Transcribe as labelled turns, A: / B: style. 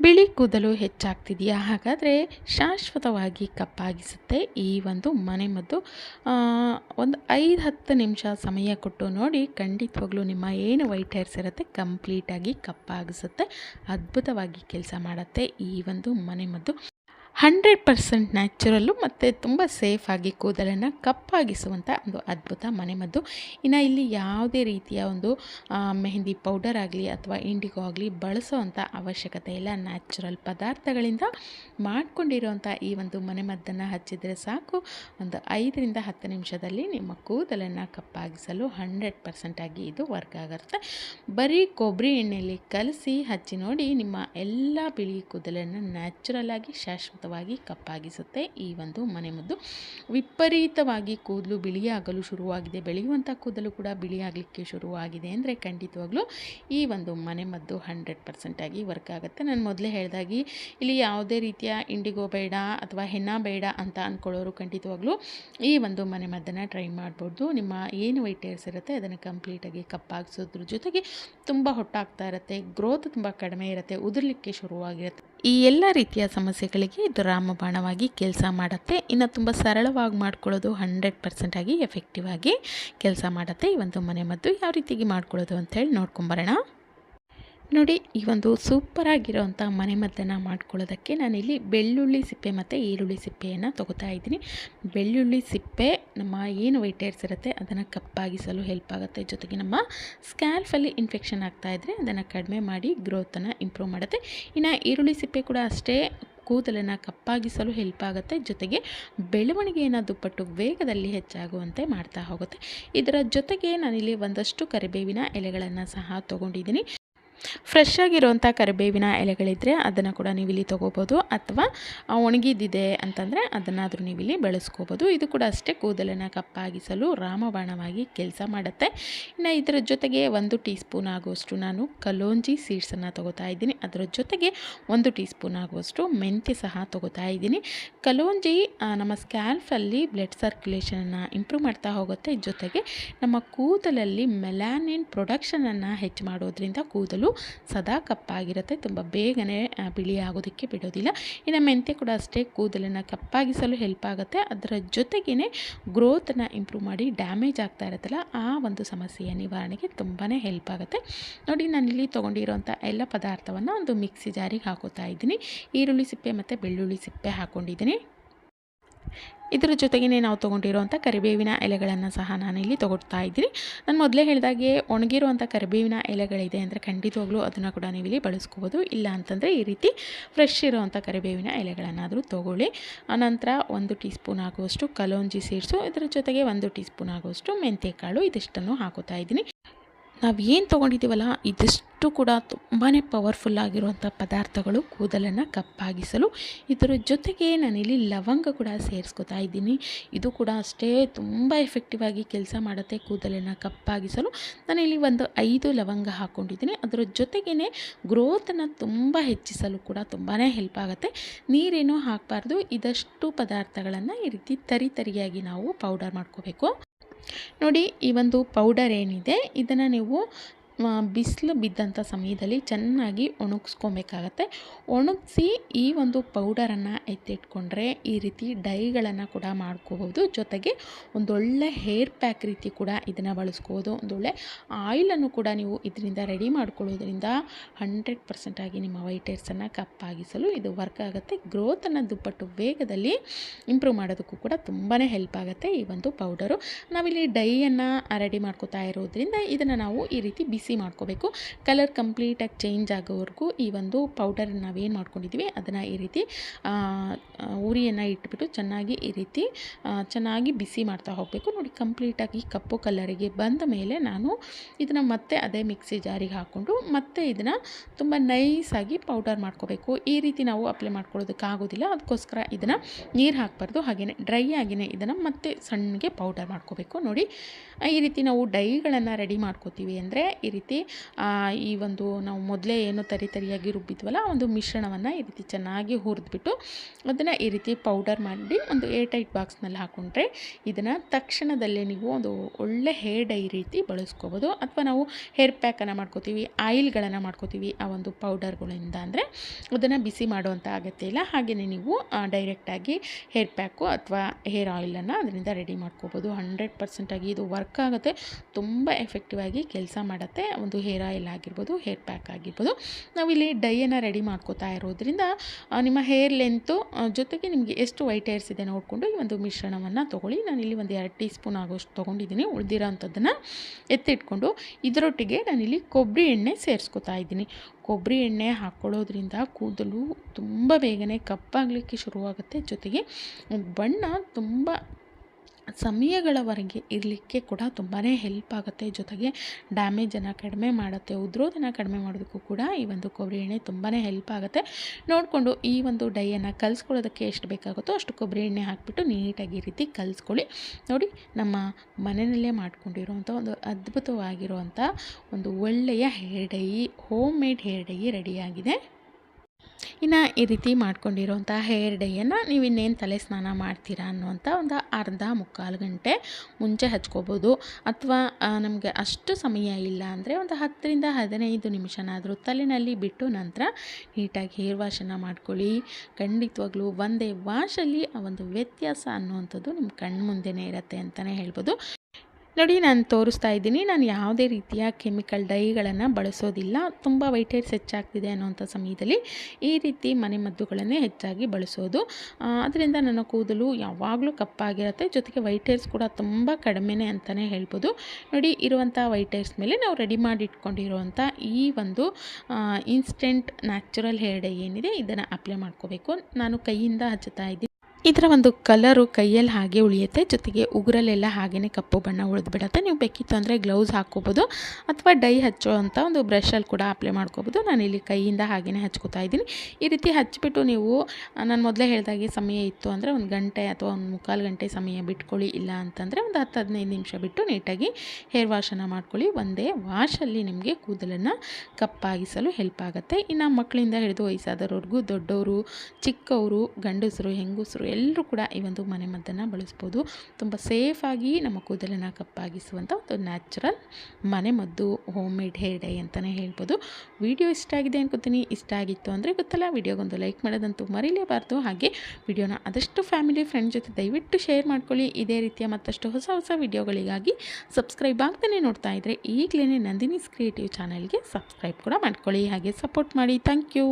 A: ಬಿಳಿ ಕೂದಲು ಹೆಚ್ಚಾಗ್ತಿದೆಯಾ? ಹಾಗಾದರೆ ಶಾಶ್ವತವಾಗಿ ಕಪ್ಪಾಗಿಸುತ್ತೆ ಈ ಒಂದು ಮನೆಮದ್ದು ಮದ್ದು ಒಂದು ಐದು ಹತ್ತು ನಿಮಿಷ ಸಮಯ ಕೊಟ್ಟು ನೋಡಿ ಖಂಡಿತವಾಗ್ಲೂ ನಿಮ್ಮ ಏನು ವೈಟ್ ಹೇರ್ಸ್ ಇರುತ್ತೆ ಕಂಪ್ಲೀಟಾಗಿ ಕಪ್ಪಾಗಿಸುತ್ತೆ, ಅದ್ಭುತವಾಗಿ ಕೆಲಸ ಮಾಡುತ್ತೆ ಈ ಒಂದು ಮನೆಮದ್ದು ಹಂಡ್ರೆಡ್ ಪರ್ಸೆಂಟ್ ನ್ಯಾಚುರಲ್ಲು ಮತ್ತು ತುಂಬ ಸೇಫಾಗಿ ಕೂದಲನ್ನು ಕಪ್ಪಾಗಿಸುವಂಥ ಒಂದು ಅದ್ಭುತ ಮನೆಮದ್ದು. ಇನ್ನು ಇಲ್ಲಿ ಯಾವುದೇ ರೀತಿಯ ಒಂದು ಮೆಹಂದಿ ಪೌಡರ್ ಆಗಲಿ ಅಥವಾ ಇಂಡಿಗೋ ಆಗಲಿ ಬಳಸೋವಂಥ ಅವಶ್ಯಕತೆ ಇಲ್ಲ. ನ್ಯಾಚುರಲ್ ಪದಾರ್ಥಗಳಿಂದ ಮಾಡಿಕೊಂಡಿರುವಂಥ ಈ ಒಂದು ಮನೆಮದ್ದನ್ನು ಹಚ್ಚಿದರೆ ಸಾಕು. ಒಂದು ಐದರಿಂದ ಹತ್ತು ನಿಮಿಷದಲ್ಲಿ ನಿಮ್ಮ ಕೂದಲನ್ನು ಕಪ್ಪಾಗಿಸಲು ಹಂಡ್ರೆಡ್ ಪರ್ಸೆಂಟಾಗಿ ಇದು ವರ್ಕ್ ಆಗುತ್ತೆ. ಬರೀ ಕೊಬ್ಬರಿ ಎಣ್ಣೆಯಲ್ಲಿ ಕಲಸಿ ಹಚ್ಚಿ ನೋಡಿ ನಿಮ್ಮ ಎಲ್ಲ ಬಿಳಿ ಕೂದಲನ್ನು ನ್ಯಾಚುರಲ್ ಆಗಿ ಶಾಶ್ವತವಾಗಿ ಕಪ್ಪಾಗಿಸುತ್ತೆ. ಈ ಒಂದು ಮನೆಮದ್ದು ವಿಪರೀತವಾಗಿ ಕೂದಲು ಬಿಳಿಯಾಗಲು ಶುರುವಾಗಿದೆ. ಬೆಳೆಯುವಂಥ ಕೂದಲು ಕೂಡ ಬಿಳಿಯಾಗಲಿಕ್ಕೆ ಶುರುವಾಗಿದೆ ಅಂದರೆ ಖಂಡಿತವಾಗ್ಲೂ ಈ ಒಂದು ಮನೆಮದ್ದು ಹಂಡ್ರೆಡ್ ಪರ್ಸೆಂಟಾಗಿ ವರ್ಕ್ ಆಗುತ್ತೆ. ನಾನು ಮೊದಲೇ ಹೇಳಿದಾಗಿ ಇಲ್ಲಿ ಯಾವುದೇ ರೀತಿಯ ಇಂಡಿಗೋ ಬೇಡ ಅಥವಾ ಹೆಣ್ಣ ಬೇಡ ಅಂತ ಅಂದ್ಕೊಳ್ಳೋರು ಖಂಡಿತವಾಗ್ಲೂ ಈ ಒಂದು ಮನೆಮದ್ದನ್ನು ಟ್ರೈ ಮಾಡ್ಬೋದು. ನಿಮ್ಮ ಏನು ವೈಟ್ ಏರ್ಸ್ ಇರುತ್ತೆ ಅದನ್ನು ಕಂಪ್ಲೀಟಾಗಿ ಕಪ್ಪಾಗಿಸೋದ್ರ ಜೊತೆಗೆ ತುಂಬ ಹೊಟ್ಟಾಗ್ತಾ ಇರುತ್ತೆ. ಗ್ರೋತ್ ತುಂಬ ಕಡಿಮೆ ಇರುತ್ತೆ. ಉದುರ್ಲಿಕ್ಕೆ ಶುರುವಾಗಿರುತ್ತೆ. ಈ ಎಲ್ಲ ರೀತಿಯ ಸಮಸ್ಯೆಗಳಿಗೆ ಇದು ರಾಮಬಾಣವಾಗಿ ಕೆಲಸ ಮಾಡುತ್ತೆ. ಇನ್ನು ತುಂಬ ಸರಳವಾಗಿ ಮಾಡ್ಕೊಳ್ಳೋದು ಹಂಡ್ರೆಡ್ ಪರ್ಸೆಂಟಾಗಿ ಎಫೆಕ್ಟಿವ್ ಆಗಿ ಕೆಲಸ ಮಾಡುತ್ತೆ. ಈ ಒಂದು ಮನೆಮದ್ದು ಯಾವ ರೀತಿಗೆ ಮಾಡ್ಕೊಳ್ಳೋದು ಅಂತೇಳಿ ನೋಡ್ಕೊಂಬರೋಣ. ನೋಡಿ, ಈ ಒಂದು ಸೂಪರಾಗಿರೋವಂಥ ಮನೆಮದ್ದನ್ನು ಮಾಡ್ಕೊಳ್ಳೋದಕ್ಕೆ ನಾನಿಲ್ಲಿ ಬೆಳ್ಳುಳ್ಳಿ ಸಿಪ್ಪೆ ಮತ್ತು ಈರುಳ್ಳಿ ಸಿಪ್ಪೆಯನ್ನು ತೊಗೋತಾ ಇದ್ದೀನಿ. ಬೆಳ್ಳುಳ್ಳಿ ಸಿಪ್ಪೆ ನಮ್ಮ ಏನು ವೈಟೇರ್ಸ್ ಇರುತ್ತೆ ಅದನ್ನು ಕಪ್ಪಾಗಿಸಲು ಹೆಲ್ಪ್ ಆಗುತ್ತೆ. ಜೊತೆಗೆ ನಮ್ಮ ಸ್ಕ್ಯಾಲ್ಫಲ್ಲಿ ಇನ್ಫೆಕ್ಷನ್ ಆಗ್ತಾ ಇದ್ದರೆ ಅದನ್ನು ಕಡಿಮೆ ಮಾಡಿ ಗ್ರೋತನ್ನು ಇಂಪ್ರೂವ್ ಮಾಡುತ್ತೆ. ಇನ್ನು ಈರುಳ್ಳಿ ಸಿಪ್ಪೆ ಕೂಡ ಅಷ್ಟೇ ಕೂದಲನ್ನು ಕಪ್ಪಾಗಿಸಲು ಹೆಲ್ಪ್ ಆಗುತ್ತೆ. ಜೊತೆಗೆ ಬೆಳವಣಿಗೆಯನ್ನು ದುಪ್ಪಟ್ಟು ವೇಗದಲ್ಲಿ ಹೆಚ್ಚಾಗುವಂತೆ ಮಾಡ್ತಾ ಹೋಗುತ್ತೆ. ಇದರ ಜೊತೆಗೆ ನಾನಿಲ್ಲಿ ಒಂದಷ್ಟು ಕರಿಬೇವಿನ ಎಲೆಗಳನ್ನು ಸಹ ತೊಗೊಂಡಿದ್ದೀನಿ. ಫ್ರೆಶ್ ಆಗಿರುವಂಥ ಕರಿಬೇವಿನ ಎಲೆಗಳಿದ್ದರೆ ಅದನ್ನು ಕೂಡ ನೀವಿಲ್ಲಿ ತೊಗೋಬೋದು ಅಥವಾ ಒಣಗಿದ್ದಿದೆ ಅಂತಂದರೆ ಅದನ್ನಾದರೂ ನೀವಿಲ್ಲಿ ಬೆಳೆಸ್ಕೋಬೋದು. ಇದು ಕೂಡ ಅಷ್ಟೇ ಕೂದಲನ್ನು ಕಪ್ಪಾಗಿಸಲು ರಾಮಬಾಣವಾಗಿ ಕೆಲಸ ಮಾಡುತ್ತೆ. ಇನ್ನು ಇದರ ಜೊತೆಗೆ ಒಂದು ಟೀ ಸ್ಪೂನ್ ಆಗುವಷ್ಟು ನಾನು ಕಲೋಂಜಿ ಸೀಡ್ಸನ್ನು ತೊಗೋತಾ ಇದ್ದೀನಿ. ಅದರ ಜೊತೆಗೆ ಒಂದು ಟೀ ಸ್ಪೂನ್ ಆಗುವಷ್ಟು ಮೆಂತ್ಯ ಸಹ ತೊಗೋತಾ ಇದ್ದೀನಿ. ಕಲೋಂಜಿ ನಮ್ಮ ಸ್ಕ್ಯಾಲ್ಫಲ್ಲಿ ಬ್ಲಡ್ ಸರ್ಕ್ಯುಲೇಷನನ್ನು ಇಂಪ್ರೂವ್ ಮಾಡ್ತಾ ಹೋಗುತ್ತೆ. ಜೊತೆಗೆ ನಮ್ಮ ಕೂದಲಲ್ಲಿ ಮೆಲಾನಿನ್ ಪ್ರೊಡಕ್ಷನನ್ನು ಹೆಚ್ಚು ಮಾಡೋದ್ರಿಂದ ಕೂದಲು ಸದಾ ಕಪ್ಪಾಗಿರುತ್ತೆ. ತುಂಬ ಬೇಗನೆ ಬಿಳಿ ಆಗೋದಕ್ಕೆ ಬಿಡೋದಿಲ್ಲ. ಇನ್ನು ಮೆಂತ್ಯ ಕೂಡ ಅಷ್ಟೇ ಕೂದಲನ್ನು ಕಪ್ಪಾಗಿಸಲು ಹೆಲ್ಪ್ ಆಗುತ್ತೆ. ಅದರ ಜೊತೆಗೇ ಗ್ರೋತನ್ನು ಇಂಪ್ರೂವ್ ಮಾಡಿ ಡ್ಯಾಮೇಜ್ ಆಗ್ತಾ ಇರುತ್ತಲ್ಲ, ಆ ಒಂದು ಸಮಸ್ಯೆಯ ನಿವಾರಣೆಗೆ ತುಂಬಾ ಹೆಲ್ಪ್ ಆಗುತ್ತೆ. ನೋಡಿ, ನಾನಿಲ್ಲಿ ತೊಗೊಂಡಿರೋಂಥ ಎಲ್ಲ ಪದಾರ್ಥವನ್ನು ಒಂದು ಮಿಕ್ಸಿ ಜಾರಿಗೆ ಹಾಕೋತಾ ಇದ್ದೀನಿ. ಈರುಳ್ಳಿ ಸಿಪ್ಪೆ ಮತ್ತು ಬೆಳ್ಳುಳ್ಳಿ ಸಿಪ್ಪೆ ಹಾಕ್ಕೊಂಡಿದ್ದೀನಿ ಇದರ ಜೊತೆಗೇ ನಾವು ತೊಗೊಂಡಿರುವಂಥ ಕರಿಬೇವಿನ ಎಲೆಗಳನ್ನು ಸಹ ನಾನಿಲ್ಲಿ ತೊಗೊಳ್ತಾ ಇದ್ದೀನಿ. ನಾನು ಮೊದಲೇ ಹೇಳಿದಾಗೆ ಒಣಗಿರುವಂಥ ಕರಿಬೇವಿನ ಎಲೆಗಳಿದೆ ಅಂದರೆ ಖಂಡಿತವಾಗ್ಲೂ ಅದನ್ನು ಕೂಡ ನೀವು ಇಲ್ಲಿ ಬಳಸ್ಕೋಬೋದು. ಇಲ್ಲ ಅಂತಂದರೆ ಈ ರೀತಿ ಫ್ರೆಶ್ ಇರುವಂಥ ಕರಿಬೇವಿನ ಎಲೆಗಳನ್ನಾದರೂ ತೊಗೊಳ್ಳಿ. ಆನಂತರ ಒಂದು ಟೀ ಸ್ಪೂನ್ ಆಗುವಷ್ಟು ಕಲೋಂಜಿ ಸೀಡ್ಸು, ಇದರ ಜೊತೆಗೆ ಒಂದು ಟೀ ಸ್ಪೂನ್ ಆಗುವಷ್ಟು ಮೆಂತ್ಯೆ ಕಾಳು, ಇದಿಷ್ಟನ್ನು ಹಾಕೋತಾ ಇದ್ದೀನಿ. ನಾವು ಏನು ತೊಗೊಂಡಿದ್ದೀವಲ್ಲ, ಇದಿಷ್ಟು ಕೂಡ ತುಂಬಾ ಪವರ್ಫುಲ್ ಆಗಿರುವಂಥ ಪದಾರ್ಥಗಳು ಕೂದಲನ್ನು ಕಪ್ಪಾಗಿಸಲು. ಇದರ ಜೊತೆಗೆ ನಾನಿಲ್ಲಿ ಲವಂಗ ಕೂಡ ಸೇರಿಸ್ಕೊತಾ ಇದ್ದೀನಿ. ಇದು ಕೂಡ ಅಷ್ಟೇ ತುಂಬ ಎಫೆಕ್ಟಿವ್ ಆಗಿ ಕೆಲಸ ಮಾಡುತ್ತೆ ಕೂದಲನ್ನು ಕಪ್ಪಾಗಿಸಲು. ನಾನಿಲ್ಲಿ ಒಂದು ಐದು ಲವಂಗ ಹಾಕ್ಕೊಂಡಿದ್ದೀನಿ ಅದರ ಜೊತೆಗೇ ಗ್ರೋತನ್ನು ತುಂಬ ಹೆಚ್ಚಿಸಲು ಕೂಡ ತುಂಬಾ ಹೆಲ್ಪ್ ಆಗುತ್ತೆ. ನೀರೇನು ಹಾಕಬಾರ್ದು. ಇದಷ್ಟು ಪದಾರ್ಥಗಳನ್ನು ಈ ರೀತಿ ತರಿತರಿಯಾಗಿ ನಾವು ಪೌಡರ್ ಮಾಡ್ಕೋಬೇಕು. ನೋಡಿ ಈ ಒಂದು ಪೌಡರ್ ಏನಿದೆ ಇದನ್ನು ನೀವು ಬಿಸಿಲು ಬಿದ್ದಂಥ ಸಮಯದಲ್ಲಿ ಚೆನ್ನಾಗಿ ಒಣಗಿಸ್ಕೊಬೇಕಾಗತ್ತೆ. ಒಣಗಿಸಿ ಈ ಒಂದು ಪೌಡರನ್ನು ಎತ್ತಿಟ್ಕೊಂಡ್ರೆ ಈ ರೀತಿ ಡೈಗಳನ್ನು ಕೂಡ ಮಾಡ್ಕೋಬೋದು. ಜೊತೆಗೆ ಒಂದೊಳ್ಳೆ ಹೇರ್ ಪ್ಯಾಕ್ ರೀತಿ ಕೂಡ ಇದನ್ನು ಬಳಸ್ಕೋಬೋದು. ಒಂದೊಳ್ಳೆ ಆಯಿಲನ್ನು ಕೂಡ ನೀವು ಇದರಿಂದ ರೆಡಿ ಮಾಡ್ಕೊಳ್ಳೋದ್ರಿಂದ ಹಂಡ್ರೆಡ್ ಪರ್ಸೆಂಟಾಗಿ ನಿಮ್ಮ ವೈಟ್ ಹೇರ್ಸನ್ನು ಕಪ್ಪಾಗಿಸಲು ಇದು ವರ್ಕ್ ಆಗುತ್ತೆ. ಗ್ರೋತನ್ನು ದುಪ್ಪಟ್ಟು ವೇಗದಲ್ಲಿ ಇಂಪ್ರೂವ್ ಮಾಡೋದಕ್ಕೂ ಕೂಡ ತುಂಬಾ ಹೆಲ್ಪ್ ಆಗುತ್ತೆ ಈ ಒಂದು ಪೌಡರು. ನಾವಿಲ್ಲಿ ಡೈಯನ್ನು ರೆಡಿ ಮಾಡ್ಕೋತಾ ಇರೋದ್ರಿಂದ ಇದನ್ನು ನಾವು ಈ ರೀತಿ ಬಿಸಿ ಮಾಡ್ಕೋಬೇಕು. ಕಲರ್ ಕಂಪ್ಲೀಟಾಗಿ ಚೇಂಜ್ ಆಗೋವರೆಗೂ ಈ ಒಂದು ಪೌಡರ್ ನಾವೇನು ಮಾಡ್ಕೊಂಡಿದ್ದೀವಿ ಅದನ್ನು ಈ ರೀತಿ ಉರಿಯನ್ನು ಇಟ್ಬಿಟ್ಟು ಚೆನ್ನಾಗಿ ಈ ರೀತಿ ಚೆನ್ನಾಗಿ ಬಿಸಿ ಮಾಡ್ತಾ ಹೋಗಬೇಕು. ನೋಡಿ ಕಂಪ್ಲೀಟಾಗಿ ಕಪ್ಪು ಕಲರಿಗೆ ಬಂದ ಮೇಲೆ ನಾನು ಇದನ್ನು ಮತ್ತೆ ಅದೇ ಮಿಕ್ಸಿ ಜಾರಿಗೆ ಹಾಕ್ಕೊಂಡು ಮತ್ತೆ ಇದನ್ನು ತುಂಬ ನೈಸಾಗಿ ಪೌಡರ್ ಮಾಡ್ಕೋಬೇಕು. ಈ ರೀತಿ ನಾವು ಅಪ್ಲೈ ಮಾಡ್ಕೊಳ್ಳೋದಕ್ಕಾಗೋದಿಲ್ಲ ಅದಕ್ಕೋಸ್ಕರ ಇದನ್ನು ನೀರು ಹಾಕಬಾರ್ದು. ಹಾಗೆಯೇ ಡ್ರೈ ಆಗಿಯೇ ಇದನ್ನು ಮತ್ತೆ ಸಣ್ಣಗೆ ಪೌಡರ್ ಮಾಡ್ಕೋಬೇಕು. ನೋಡಿ, ಈ ರೀತಿ ನಾವು ಡೈಗಳನ್ನು ರೆಡಿ ಮಾಡ್ಕೋತೀವಿ ಅಂದರೆ ಈ ರೀತಿ ರೀತಿ ಈ ಒಂದು ನಾವು ಮೊದಲೇ ಏನು ತರಿ ತರಿಯಾಗಿ ರುಬ್ಬಿದ್ವಲ್ಲ ಒಂದು ಮಿಶ್ರಣವನ್ನು ಈ ರೀತಿ ಚೆನ್ನಾಗಿ ಹುರಿದ್ಬಿಟ್ಟು ಅದನ್ನು ಈ ರೀತಿ ಪೌಡರ್ ಮಾಡಿ ಒಂದು ಏರ್ ಟೈಟ್ ಬಾಕ್ಸ್ನಲ್ಲಿ ಹಾಕ್ಕೊಂಡ್ರೆ ಇದನ್ನು ತಕ್ಷಣದಲ್ಲೇ ನೀವು ಒಂದು ಒಳ್ಳೆ ಹೇರ್ ಡೈ ರೀತಿ ಬಳಸ್ಕೋಬೋದು. ಅಥವಾ ನಾವು ಹೇರ್ ಪ್ಯಾಕನ್ನು ಮಾಡ್ಕೋತೀವಿ ಆಯಿಲ್ಗಳನ್ನು ಮಾಡ್ಕೋತೀವಿ, ಆ ಒಂದು ಪೌಡರ್ಗಳಿಂದ ಅಂದರೆ ಅದನ್ನು ಬಿಸಿ ಮಾಡುವಂಥ ಅಗತ್ಯ ಇಲ್ಲ. ಹಾಗೆಯೇ ನೀವು ಡೈರೆಕ್ಟಾಗಿ ಹೇರ್ ಪ್ಯಾಕು ಅಥವಾ ಹೇರ್ ಆಯಿಲನ್ನು ಅದರಿಂದ ರೆಡಿ ಮಾಡ್ಕೋಬೋದು. ಹಂಡ್ರೆಡ್ ಪರ್ಸೆಂಟಾಗಿ ಇದು ವರ್ಕ್ ಆಗುತ್ತೆ. ತುಂಬ ಎಫೆಕ್ಟಿವ್ ಆಗಿ ಕೆಲಸ ಮಾಡುತ್ತೆ. ಒಂದು ಹೇರ್ ಆಯಿಲ್ ಆಗಿರ್ಬೋದು, ಹೇರ್ ಪ್ಯಾಕ್ ಆಗಿರ್ಬೋದು. ನಾವಿಲ್ಲಿ ಡೈಯನ್ನು ರೆಡಿ ಮಾಡ್ಕೋತಾ ಇರೋದ್ರಿಂದ ನಿಮ್ಮ ಹೇರ್ ಲೆಂತು ಜೊತೆಗೆ ನಿಮಗೆ ಎಷ್ಟು ವೈಟ್ ಹೇರ್ಸ್ ಇದೆ ನೋಡಿಕೊಂಡು ಈ ಒಂದು ಮಿಶ್ರಣವನ್ನು ತೊಗೊಳ್ಳಿ. ನಾನಿಲ್ಲಿ ಒಂದು ಎರಡು ಟೀ ಸ್ಪೂನ್ ಆಗೋಷ್ಟು ತೊಗೊಂಡಿದ್ದೀನಿ, ಉಳಿದಿರೋ ಅಂಥದ್ದನ್ನು ಎತ್ತಿಟ್ಕೊಂಡು, ಇದರೊಟ್ಟಿಗೆ ನಾನಿಲ್ಲಿ ಕೊಬ್ಬರಿ ಎಣ್ಣೆ ಸೇರಿಸ್ಕೊತಾ ಇದ್ದೀನಿ. ಕೊಬ್ಬರಿ ಎಣ್ಣೆ ಹಾಕ್ಕೊಳ್ಳೋದ್ರಿಂದ ಕೂದಲು ತುಂಬ ಬೇಗನೆ ಕಪ್ಪಾಗಲಿಕ್ಕೆ ಶುರುವಾಗುತ್ತೆ. ಜೊತೆಗೆ ಬಣ್ಣ ತುಂಬ ಸಮಯಗಳವರೆಗೆ ಇರಲಿಕ್ಕೆ ಕೂಡ ತುಂಬಾ ಹೆಲ್ಪ್ ಆಗುತ್ತೆ. ಜೊತೆಗೆ ಡ್ಯಾಮೇಜನ್ನು ಕಡಿಮೆ ಮಾಡುತ್ತೆ. ಉದ್ರೋದನ್ನು ಕಡಿಮೆ ಮಾಡೋದಕ್ಕೂ ಕೂಡ ಈ ಒಂದು ಕೊಬ್ಬರಿ ಎಣ್ಣೆ ತುಂಬಾ ಹೆಲ್ಪ್ ಆಗುತ್ತೆ. ನೋಡಿಕೊಂಡು ಈ ಒಂದು ಡೈಯನ್ನು ಕಲಿಸ್ಕೊಳ್ಳೋದಕ್ಕೆ ಎಷ್ಟು ಬೇಕಾಗುತ್ತೋ ಅಷ್ಟು ಕೊಬ್ಬರಿ ಎಣ್ಣೆ ಹಾಕಿಬಿಟ್ಟು ನೀಟಾಗಿ ಈ ರೀತಿ ಕಲಿಸ್ಕೊಳ್ಳಿ. ನೋಡಿ, ನಮ್ಮ ಮನೆಯಲ್ಲೇ ಮಾಡಿಕೊಂಡಿರುವಂಥ ಒಂದು ಅದ್ಭುತವಾಗಿರುವಂಥ ಒಂದು ಒಳ್ಳೆಯ hair dye home made hair dye ರೆಡಿಯಾಗಿದೆ. ಇನ್ನು ಈ ರೀತಿ ಮಾಡ್ಕೊಂಡಿರೋಂಥ ಹೇರ್ ಡೈಯನ್ನು ನೀವು ಇನ್ನೇನು ತಲೆ ಸ್ನಾನ ಮಾಡ್ತೀರಾ ಅನ್ನುವಂಥ ಒಂದು ಅರ್ಧ ಮುಕ್ಕಾಲು ಗಂಟೆ ಮುಂಚೆ ಹಚ್ಕೋಬೋದು. ಅಥವಾ ನಮಗೆ ಅಷ್ಟು ಸಮಯ ಇಲ್ಲ ಅಂದರೆ ಒಂದು ಹತ್ತರಿಂದ ಹದಿನೈದು ನಿಮಿಷನಾದರೂ ತಲೆನಲ್ಲಿ ಬಿಟ್ಟು ನಂತರ ನೀಟಾಗಿ ಹೇರ್ ವಾಶನ್ನು ಮಾಡ್ಕೊಳ್ಳಿ. ಖಂಡಿತವಾಗ್ಲೂ ಒಂದೇ ವಾಶಲ್ಲಿ ಆ ಒಂದು ವ್ಯತ್ಯಾಸ ಅನ್ನುವಂಥದ್ದು ನಿಮ್ಮ ಕಣ್ಣು ಮುಂದೆನೇ ಇರುತ್ತೆ ಅಂತಲೇ ಹೇಳ್ಬೋದು. ನೋಡಿ, ನಾನು ತೋರಿಸ್ತಾ ಇದ್ದೀನಿ. ನಾನು ಯಾವುದೇ ರೀತಿಯ ಕೆಮಿಕಲ್ ಡೈಗಳನ್ನು ಬಳಸೋದಿಲ್ಲ. ತುಂಬ ಹೇರ್ಸ್ ಹೆಚ್ಚಾಗ್ತಿದೆ ಅನ್ನೋಂಥ ಸಮಯದಲ್ಲಿ ಈ ರೀತಿ ಮನೆಮದ್ದುಗಳನ್ನೇ ಹೆಚ್ಚಾಗಿ ಬಳಸೋದು. ಅದರಿಂದ ನನ್ನ ಕೂದಲು ಯಾವಾಗಲೂ ಕಪ್ಪಾಗಿರುತ್ತೆ. ಜೊತೆಗೆ ವೈಟ್ ಹೇರ್ಸ್ ಕೂಡ ತುಂಬ ಕಡಿಮೆನೇ ಅಂತಲೇ ಹೇಳ್ಬೋದು. ನೋಡಿ, ಇರುವಂಥ ವೈಟ್ ಹೇರ್ಸ್ ಮೇಲೆ ನಾವು ರೆಡಿ ಮಾಡಿ ಇಟ್ಕೊಂಡಿರುವಂಥ ಈ ಒಂದು ಇನ್ಸ್ಟೆಂಟ್ ನ್ಯಾಚುರಲ್ ಹೇರ್ ಡೈ ಏನಿದೆ, ಇದನ್ನು ಅಪ್ಲೈ ಮಾಡ್ಕೋಬೇಕು. ನಾನು ಕೈಯಿಂದ ಹಚ್ಚುತ್ತಾ ಇದ್ದೀನಿ. ಇದರ ಒಂದು ಕಲರು ಕೈಯಲ್ಲಿ ಹಾಗೆ ಉಳಿಯುತ್ತೆ. ಜೊತೆಗೆ ಉಗುರಲ್ಲೆಲ್ಲ ಹಾಗೇ ಕಪ್ಪು ಬಣ್ಣ ಉಳಿದ್ಬಿಡತ್ತೆ. ನೀವು ಬೇಕಿತ್ತು ಅಂದರೆ ಗ್ಲೌಸ್ ಹಾಕ್ಕೋಬೋದು. ಅಥವಾ ಡೈ ಹಚ್ಚುವಂಥ ಒಂದು ಬ್ರಷಲ್ಲಿ ಕೂಡ ಅಪ್ಲೈ ಮಾಡ್ಕೋಬೋದು. ನಾನಿಲ್ಲಿ ಕೈಯಿಂದ ಹಾಗೆಯೇ ಹಚ್ಕೋತಾ ಇದ್ದೀನಿ. ಈ ರೀತಿ ಹಚ್ಚಿಬಿಟ್ಟು ನೀವು, ನಾನು ಮೊದಲೇ ಹೇಳಿದಾಗೆ ಸಮಯ ಇತ್ತು ಅಂದರೆ ಒಂದು ಗಂಟೆ ಅಥವಾ ಒಂದು ಮುಕ್ಕಾಲು ಗಂಟೆ ಸಮಯ ಬಿಟ್ಕೊಳ್ಳಿ. ಇಲ್ಲ ಅಂತಂದರೆ ಒಂದು ಹತ್ತು ಹದಿನೈದು ನಿಮಿಷ ಬಿಟ್ಟು ನೀಟಾಗಿ ಹೇರ್ ವಾಶನ್ನು ಮಾಡ್ಕೊಳ್ಳಿ. ಒಂದೇ ವಾಶಲ್ಲಿ ನಿಮಗೆ ಕೂದಲನ್ನು ಕಪ್ಪಾಗಿಸಲು ಹೆಲ್ಪ್ ಆಗುತ್ತೆ. ಇನ್ನು ಮಕ್ಕಳಿಂದ ಹಿಡಿದು ವಯಸ್ಸಾದವ್ರಿಗೂ ದೊಡ್ಡವರು, ಚಿಕ್ಕವರು, ಗಂಡಸರು, ಹೆಂಗಸರು ಎಲ್ಲರೂ ಕೂಡ ಈ ಒಂದು ಮನೆಮದ್ದನ್ನು ಬಳಸ್ಬೋದು. ತುಂಬ ಸೇಫಾಗಿ ನಮ್ಮ ಕೂದಲನ್ನು ಕಪ್ಪಾಗಿಸುವಂಥ ಒಂದು ನ್ಯಾಚುರಲ್ ಮನೆಮದ್ದು ಹೋಮ್ ಮೇಡ್ ಹೇರ್ ಡೈ ಅಂತಲೇ ಹೇಳ್ಬೋದು. ವಿಡಿಯೋ ಇಷ್ಟ ಆಗಿದೆ ಅನ್ಕೋತೀನಿ. ಇಷ್ಟ ಆಗಿತ್ತು ಅಂದರೆ ಗೊತ್ತಲ್ಲ, ವಿಡಿಯೋಗೊಂದು ಲೈಕ್ ಮಾಡೋದಂತೂ ಮರೀಲೇಬಾರ್ದು. ಹಾಗೆ ವಿಡಿಯೋನ ಆದಷ್ಟು ಫ್ಯಾಮಿಲಿ ಫ್ರೆಂಡ್ ಜೊತೆ ದಯವಿಟ್ಟು ಶೇರ್ ಮಾಡ್ಕೊಳ್ಳಿ. ಇದೇ ರೀತಿಯ ಮತ್ತಷ್ಟು ಹೊಸ ಹೊಸ ವಿಡಿಯೋಗಳಿಗಾಗಿ ಸಬ್ಸ್ಕ್ರೈಬ್ ಆಗ್ತಾನೆ ನೋಡ್ತಾ ಇದ್ದರೆ ಈಗಲೇ ನಂದಿನೀಸ್ ಕ್ರಿಯೇಟಿವ್ ಚಾನಲ್ಗೆ ಸಬ್ಸ್ಕ್ರೈಬ್ ಕೂಡ ಮಾಡ್ಕೊಳ್ಳಿ. ಹಾಗೆ ಸಪೋರ್ಟ್ ಮಾಡಿ. Thank you.